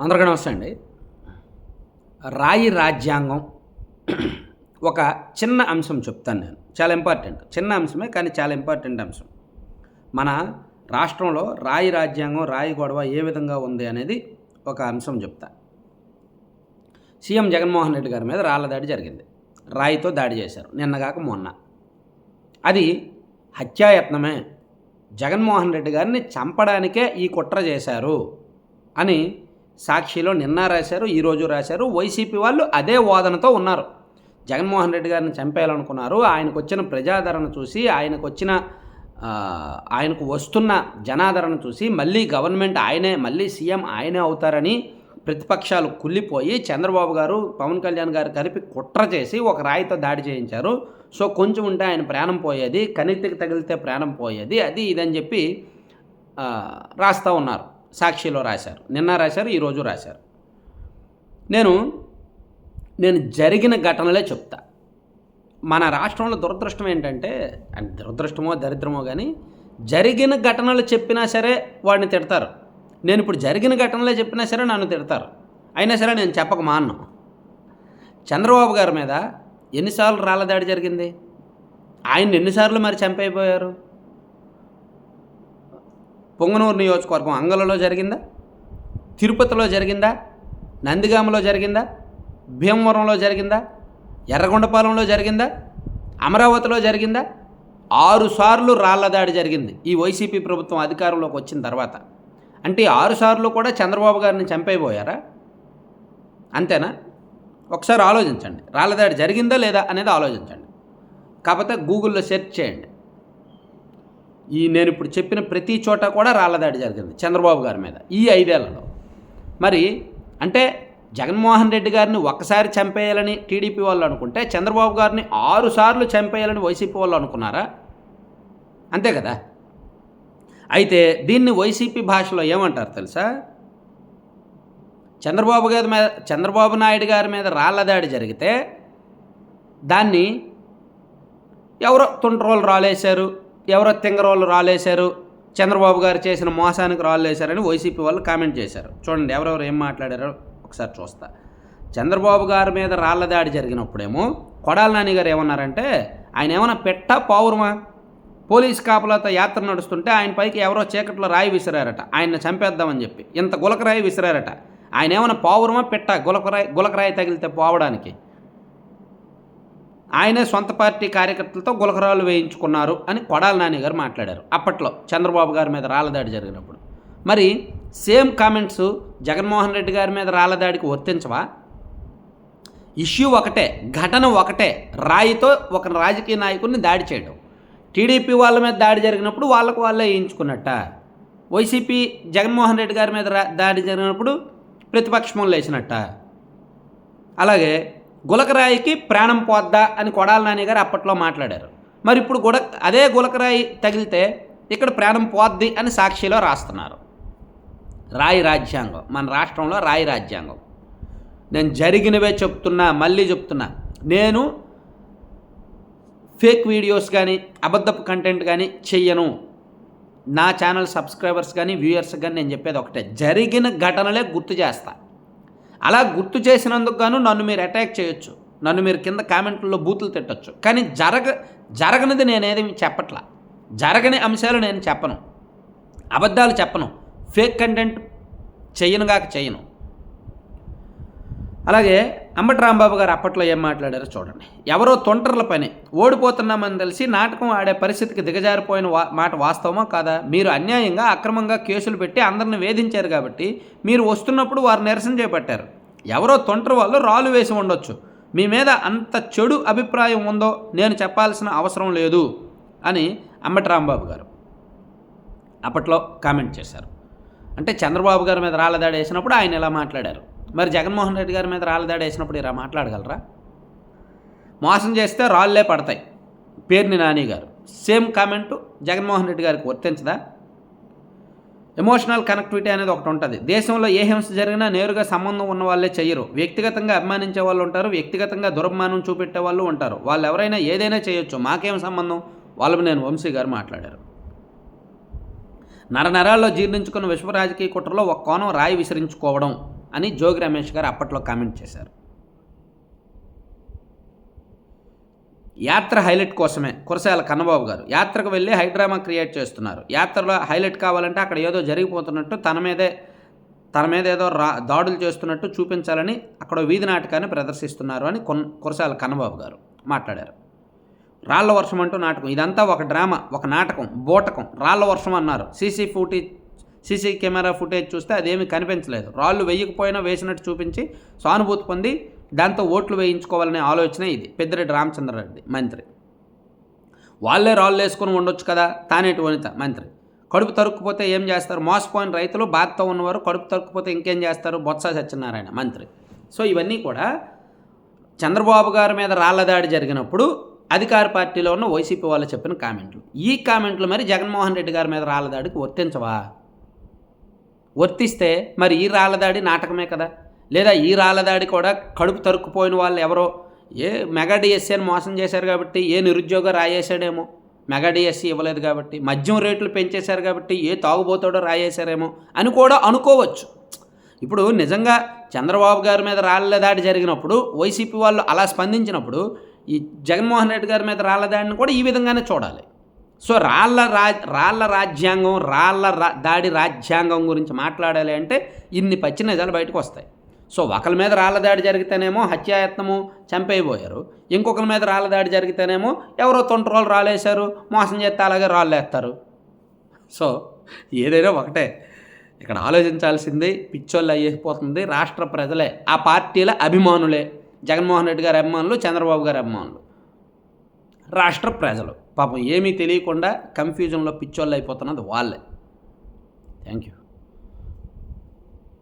అందరికీ నమస్తే అండి. రాయి రాజ్యాంగం ఒక చిన్న అంశం చెప్తాను నేను. చాలా ఇంపార్టెంట్ చిన్న అంశమే కానీ చాలా ఇంపార్టెంట్ అంశం. మన రాష్ట్రంలో రాయి రాజ్యాంగం రాయి గొడవ ఏ విధంగా ఉంది అనేది ఒక అంశం చెప్తా. సీఎం జగన్మోహన్ రెడ్డి గారి మీద రాళ్ళ దాడి జరిగింది. రాయితో దాడి చేశారు. నిన్నగాక మొన్న. అది హత్యాయత్నమే. జగన్మోహన్ రెడ్డి గారిని చంపడానికే ఈ కుట్ర చేశారు అని సాక్షిలో నిన్న రాశారు ఈరోజు రాశారు. వైసీపీ వాళ్ళు అదే వాదనతో ఉన్నారు. జగన్మోహన్ రెడ్డి గారిని చంపేయాలనుకున్నారు. ఆయనకు వచ్చిన ప్రజాదరణ చూసి ఆయనకు వచ్చిన ఆయనకు వస్తున్న జనాదరణ చూసి మళ్ళీ గవర్నమెంట్ ఆయనే మళ్ళీ సీఎం ఆయనే అవుతారని ప్రతిపక్షాలు కుళ్ళిపోయి చంద్రబాబు గారు పవన్ కళ్యాణ్ గారు కలిపి కుట్ర చేసి ఒక రాయితో దాడి చేయించారు. సో కొంచెం ఉంటే ఆయన ప్రాణం పోయేది కనెక్ట్కి తగిలితే ప్రాణం పోయేది అది ఇదని చెప్పి రాస్తూ ఉన్నారు. సాక్షిలో రాశారు. నిన్న రాశారు ఈరోజు రాశారు. నేను నేను జరిగిన ఘటనలే చెప్తా. మన రాష్ట్రంలో దురదృష్టం ఏంటంటే దురదృష్టమో దరిద్రమో కానీ జరిగిన ఘటనలు చెప్పినా సరే వాడిని తిడతారు. నేను ఇప్పుడు జరిగిన ఘటనలే చెప్పినా సరే నన్ను తిడతారు. అయినా సరే నేను చెప్పక మాన్ను. చంద్రబాబు గారి మీద ఎన్నిసార్లు రాళ్ళ దాడి జరిగింది? ఆయన ఎన్నిసార్లు మరి చంపైపోయారు పొంగనూరు నియోజకవర్గం అంగలలో జరిగిందా? తిరుపతిలో జరిగిందా? నందిగామలో జరిగిందా? భీమవరంలో జరిగిందా? ఎర్రగొండపాలెంలో జరిగిందా? అమరావతిలో జరిగిందా? ఆరుసార్లు రాళ్ళ దాడి జరిగింది. ఈ వైసీపీ ప్రభుత్వం అధికారంలోకి వచ్చిన తర్వాత. అంటే ఆరుసార్లు కూడా చంద్రబాబు గారిని చంపైపోయారా అంతేనా? ఒకసారి ఆలోచించండి. రాళ్ళ దాడి జరిగిందా లేదా అనేది ఆలోచించండి. కాకపోతే గూగుల్లో సెర్చ్ చేయండి. ఈ నేను ఇప్పుడు చెప్పిన ప్రతి చోట కూడా రాళ్ళ దాడి జరిగింది చంద్రబాబు గారి మీద ఈ ఐదేళ్ళలో. మరి అంటే జగన్మోహన్ రెడ్డి గారిని ఒక్కసారి చంపేయాలని టీడీపీ వాళ్ళు అనుకుంటే చంద్రబాబు గారిని ఆరుసార్లు చంపేయాలని వైసీపీ వాళ్ళు అనుకున్నారా? అంతే కదా? అయితే దీన్ని వైసీపీ భాషలో ఏమంటారు తెలుసా? చంద్రబాబు గారి మీద చంద్రబాబు నాయుడు గారి మీద రాళ్ళదాడి జరిగితే దాన్ని ఎవరో తుంట్రోలు రాలేశారు. ఎవరో తింగరోళ్ళు రాలేశారు చంద్రబాబు గారు చేసిన మోసానికి రాలేశారని వైసీపీ వాళ్ళు కామెంట్ చేశారు. చూడండి ఎవరెవరు ఏం మాట్లాడారో ఒకసారి చూస్తా. చంద్రబాబు గారి మీద రాళ్ళ దాడి జరిగినప్పుడేమో కొడాల నాని గారు ఏమన్నారంటే ఆయన ఏమైనా పెట్ట పావురమా? పోలీస్ కాపులతో యాత్ర నడుస్తుంటే ఆయన పైకి ఎవరో చీకట్లో రాయి విసిరారట. ఆయన్ని చంపేద్దామని చెప్పి. ఇంత గులకరాయి విసిరారట. ఆయన ఏమైనా పావురమా? పెట్ట. గులకరాయి గులకరాయి తగిలితే పోవడానికి. ఆయనే సొంత పార్టీ కార్యకర్తలతో గులకరాలు వేయించుకున్నారు అని కొడాల నాని గారు మాట్లాడారు. అప్పట్లో చంద్రబాబు గారి మీద రాళ్ళదాడి జరిగినప్పుడు. మరి సేమ్ కామెంట్స్ జగన్మోహన్ రెడ్డి గారి మీద రాళ్ళదాడికి వర్తించవా? ఇష్యూ ఒకటే ఘటన ఒకటే రాయితో ఒక రాజకీయ నాయకుడిని దాడి చేయడం. టీడీపీ వాళ్ళ మీద దాడి జరిగినప్పుడు వాళ్ళకు వాళ్ళే వేయించుకున్నట్ట. వైసీపీ జగన్మోహన్ రెడ్డి గారి మీద దాడి జరిగినప్పుడు ప్రతిపక్షం లేచినట్ట అలాగే గులకరాయికి ప్రాణం పోద్దా అని కొడాల నాని గారు అప్పట్లో మాట్లాడారు. మరి ఇప్పుడు గుడ అదే గులకరాయి తగిలితే ఇక్కడ ప్రాణం పోద్ది అని సాక్షిలో రాస్తున్నారు. రాయి రాజ్యాంగం మన రాష్ట్రంలో రాయి రాజ్యాంగం. నేను జరిగినవే చెప్తున్నా మళ్ళీ చెప్తున్నా. నేను ఫేక్ వీడియోస్ కానీ అబద్ధపు కంటెంట్ కానీ చెయ్యను. నా ఛానల్ సబ్స్క్రైబర్స్ కానీ వ్యూయర్స్ కానీ నేను చెప్పేది ఒకటే. జరిగిన ఘటనలే గుర్తు చేస్తాను అలా గుర్తు చేసినందుకు గాను నన్ను మీరు అటాక్ చేయొచ్చు. నన్ను మీరు కింద కామెంట్లలో బూతులు తిట్టచ్చు. కానీ జరగ జరగనిది నేనేది చెప్పట్లా. జరగని అంశాలు నేను చెప్పను. అబద్ధాలు చెప్పను. ఫేక్ కంటెంట్ చెయ్యను చేయను. అలాగే అంబటి రాంబాబు గారు అప్పట్లో ఏం మాట్లాడారో చూడండి. ఎవరో తొంటర్ల పని. ఓడిపోతున్నామని తెలిసి నాటకం ఆడే పరిస్థితికి దిగజారిపోయిన వా మాట వాస్తవమా కాదా? మీరు అన్యాయంగా అక్రమంగా కేసులు పెట్టి అందరిని వేధించారు కాబట్టి మీరు వస్తున్నప్పుడు వారు నిరసన చేపట్టారు. ఎవరో తొంటరి వాళ్ళు రాళ్ళు వేసి ఉండొచ్చు. మీ మీద అంత చెడు అభిప్రాయం ఉందో నేను చెప్పాల్సిన అవసరం లేదు అని అంబటి రాంబాబు గారు అప్పట్లో కామెంట్ చేశారు. అంటే చంద్రబాబు గారి మీద రాళ్ళదాడి వేసినప్పుడు ఆయన ఇలా మాట్లాడారు. మరి జగన్మోహన్ రెడ్డి గారి మీద రాళ్ళదాడి వేసినప్పుడు ఇలా మాట్లాడగలరా? మోసం చేస్తే రాళ్ళే పడతాయి. పేర్ని నాని గారు సేమ్ కామెంటు జగన్మోహన్ రెడ్డి గారికి వర్తించదా? ఎమోషనల్ కనెక్టివిటీ అనేది ఒకటి ఉంటుంది. దేశంలో ఏ హింస జరిగినా నేరుగా సంబంధం ఉన్న వాళ్ళే చేయరు వ్యక్తిగతంగా అభిమానించే వాళ్ళు ఉంటారు వ్యక్తిగతంగా దురభిమానం చూపెట్టే వాళ్ళు ఉంటారు. వాళ్ళు ఎవరైనా ఏదైనా చేయొచ్చు. మాకేం సంబంధం? వాళ్ళని నేను వంశీ గారు మాట్లాడారు. నరనరాల్లో జీర్ణించుకున్న విశ్వ రాజకీయ కుట్రలో ఒక కోణం రాయి విసిరించుకోవడం అని జోగి రమేష్ గారు అప్పట్లో కామెంట్ చేశారు. యాత్ర హైలైట్ కోసమే కురసాల కన్నబాబు గారు. యాత్రకు వెళ్ళి హైడ్రామా క్రియేట్ చేస్తున్నారు. యాత్రలో హైలైట్ కావాలంటే అక్కడ ఏదో జరిగిపోతున్నట్టు తన మీదే తన మీద ఏదో రా దాడులు చేస్తున్నట్టు చూపించాలని అక్కడ వీధి నాటకాన్ని ప్రదర్శిస్తున్నారు అని కొన్ కురసాల కన్నబాబు గారు మాట్లాడారు. రాళ్ళ వర్షం అంటూ నాటకం. ఇదంతా ఒక డ్రామా ఒక నాటకం బోటకం. రాళ్ళ వర్షం అన్నారు. CC footage CC camera footage చూస్తే అదేమీ కనిపించలేదు. రాళ్ళు వేయకపోయినా వేసినట్టు చూపించి సానుభూతి పొంది దాంతో ఓట్లు వేయించుకోవాలనే ఆలోచన ఇది. పెద్దిరెడ్డి రామచంద్రారెడ్డి మంత్రి. వాళ్ళే రాళ్ళు వేసుకొని ఉండొచ్చు కదా తానేటి వనిత మంత్రి. కడుపు తరుక్కుపోతే ఏం చేస్తారు? మోసపోయిన రైతులు బాధతో ఉన్నవారు కడుపు తరుక్కుపోతే ఇంకేం చేస్తారు? బొత్స సత్యనారాయణ మంత్రి. సో ఇవన్నీ కూడా చంద్రబాబు గారి మీద రాళ్ళ దాడి జరిగినప్పుడు అధికార పార్టీలో ఉన్న వైసీపీ వాళ్ళు చెప్పిన కామెంట్లు. ఈ కామెంట్లు మరి జగన్మోహన్ రెడ్డి గారి మీద రాళ్ళ దాడికి వర్తించవా? వర్తిస్తే మరి ఈ రాళ్ళ దాడి నాటకమే కదా? లేదా ఈ రాళ్ళ దాడి కూడా కడుపు తరుక్కుపోయిన వాళ్ళు ఎవరో? ఏ మెగా డిఎస్సీని మోసం చేశారు కాబట్టి ఏ నిరుద్యోగ రాయేశాడేమో? మెగా డిఎస్సీ ఇవ్వలేదు కాబట్టి మద్యం రేట్లు పెంచేశారు కాబట్టి ఏ తాగుబోతాడో రాయేశారేమో అని కూడా అనుకోవచ్చు. ఇప్పుడు నిజంగా చంద్రబాబు గారి మీద రాళ్ళ దాడి జరిగినప్పుడు వైసీపీ వాళ్ళు అలా స్పందించినప్పుడు ఈ జగన్మోహన్ రెడ్డి గారి మీద రాళ్ళ దాడిని కూడా ఈ విధంగానే చూడాలి. సో రాళ్ళ రా రాళ్ళ రాజ్యాంగం రాళ్ళ రా దాడి రాజ్యాంగం గురించి మాట్లాడాలి అంటే ఇన్ని పచ్చి నిజాలు బయటకు వస్తాయి. సో ఒకరి మీద రాళ్ళ దాడి జరిగితేనేమో హత్యాయత్నము చంపేయబోయారు. ఇంకొకరి మీద రాళ్ళ దాడి జరిగితేనేమో ఎవరో తొంటరోలు రాలేశారు మోసం చేస్తే అలాగే రాళ్ళేస్తారు. సో ఏదైనా ఒకటే. ఇక్కడ ఆలోచించాల్సింది పిచ్చోళ్ళు అయ్యేపోతుంది రాష్ట్ర ప్రజలే ఆ పార్టీల అభిమానులే. జగన్మోహన్ రెడ్డి గారి అభిమానులు చంద్రబాబు గారి అభిమానులు. రాష్ట్ర ప్రజలు. పాపం ఏమీ తెలియకుండా కన్ఫ్యూజన్లో పిచ్చోళ్ళు అయిపోతున్నది వాళ్ళే. Thank you.